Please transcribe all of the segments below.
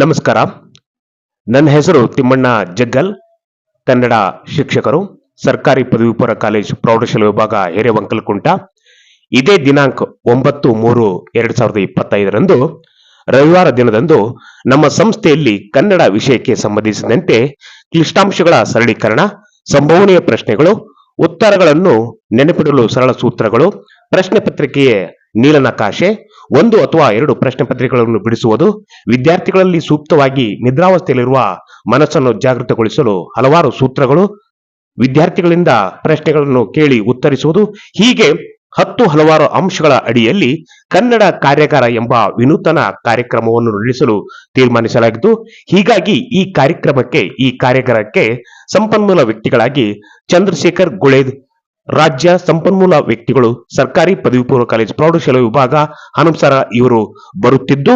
ನಮಸ್ಕಾರ. ನನ್ನ ಹೆಸರು ತಿಮ್ಮಣ್ಣ ಜಗ್ಗಲ್, ಕನ್ನಡ ಶಿಕ್ಷಕರು, ಸರ್ಕಾರಿ ಪದವಿ ಪೂರ್ವ ಕಾಲೇಜ್ ಪ್ರೌಢಶಾಲೆ ವಿಭಾಗ ಹಿರೇವಂಕಲ್ಕುಂಟ ಇದೇ ದಿನಾಂಕ ಒಂಬತ್ತು ಮೂರು ಎರಡ್ ಸಾವಿರದ ಇಪ್ಪತ್ತೈದರಂದು, ರವಿವಾರ ದಿನದಂದು ನಮ್ಮ ಸಂಸ್ಥೆಯಲ್ಲಿ ಕನ್ನಡ ವಿಷಯಕ್ಕೆ ಸಂಬಂಧಿಸಿದಂತೆ ಕ್ಲಿಷ್ಟಾಂಶಗಳ ಸರಳೀಕರಣ, ಸಂಭವನೀಯ ಪ್ರಶ್ನೆಗಳು, ಉತ್ತರಗಳನ್ನು ನೆನಪಿಡಲು ಸರಳ ಸೂತ್ರಗಳು, ಪ್ರಶ್ನೆ ಪತ್ರಿಕೆಯ ನೀಲನಕಾಶೆ ಒಂದು ಅಥವಾ ಎರಡು ಪ್ರಶ್ನೆ ಪತ್ರಿಕೆಗಳನ್ನು ಬಿಡಿಸುವುದು ವಿದ್ಯಾರ್ಥಿಗಳಲ್ಲಿ ಸೂಕ್ತವಾಗಿ ನಿದ್ರಾವಸ್ಥೆಯಲ್ಲಿರುವ ಮನಸ್ಸನ್ನು ಜಾಗೃತಗೊಳಿಸಲು ಹಲವಾರು ಸೂತ್ರಗಳು, ವಿದ್ಯಾರ್ಥಿಗಳಿಂದ ಪ್ರಶ್ನೆಗಳನ್ನು ಕೇಳಿ ಉತ್ತರಿಸುವುದು, ಹೀಗೆ ಹತ್ತು ಹಲವಾರು ಅಂಶಗಳ ಅಡಿಯಲ್ಲಿ ಕನ್ನಡ ಕಾರ್ಯಾಗಾರ ಎಂಬ ವಿನೂತನ ಕಾರ್ಯಕ್ರಮವನ್ನು ನಡೆಸಲು ತೀರ್ಮಾನಿಸಲಾಗಿದ್ದು, ಹೀಗಾಗಿ ಈ ಕಾರ್ಯಕ್ರಮಕ್ಕೆ, ಈ ಕಾರ್ಯಾಗಾರಕ್ಕೆ ಸಂಪನ್ಮೂಲ ವ್ಯಕ್ತಿಗಳಾಗಿ ಚಂದ್ರಶೇಖರ್ ಗುಳೇದ್ ರಾಜ್ಯ ಸಂಪನ್ಮೂಲ ವ್ಯಕ್ತಿಗಳು ಸರ್ಕಾರಿ ಪದವಿ ಪೂರ್ವ ಕಾಲೇಜ್ ಪ್ರೌಢಶಾಲಾ ವಿಭಾಗ ಹನುಮಸರ ಇವರು ಬರುತ್ತಿದ್ದು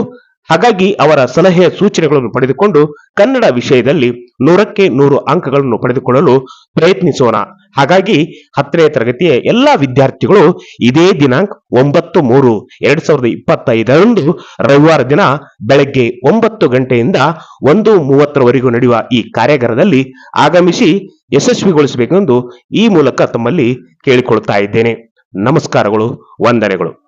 ಹಾಗಾಗಿ ಅವರ ಸಲಹೆ ಸೂಚನೆಗಳನ್ನು ಪಡೆದುಕೊಂಡು ಕನ್ನಡ ವಿಷಯದಲ್ಲಿ ನೂರಕ್ಕೆ ನೂರು ಅಂಕಗಳನ್ನು ಪಡೆದುಕೊಳ್ಳಲು ಪ್ರಯತ್ನಿಸೋಣ. ಹಾಗಾಗಿ ಹತ್ತನೇ ತರಗತಿಯ ಎಲ್ಲಾ ವಿದ್ಯಾರ್ಥಿಗಳು ಇದೇ ದಿನಾಂಕ ಒಂಬತ್ತು ಮೂರು ಎರಡ್ ಸಾವಿರದ ಇಪ್ಪತ್ತೈದರಂದು ರವಿವಾರ ದಿನ ಬೆಳಗ್ಗೆ ಒಂಬತ್ತು ಗಂಟೆಯಿಂದ ಒಂದು ಮೂವತ್ತರವರೆಗೂ ನಡೆಯುವ ಈ ಕಾರ್ಯಾಗಾರದಲ್ಲಿ ಆಗಮಿಸಿ ಯಶಸ್ವಿಗೊಳಿಸಬೇಕೆಂದು ಈ ಮೂಲಕ ತಮ್ಮಲ್ಲಿ ಕೇಳಿಕೊಳ್ತಾ ಇದ್ದೇನೆ. ನಮಸ್ಕಾರಗಳು, ವಂದನೆಗಳು.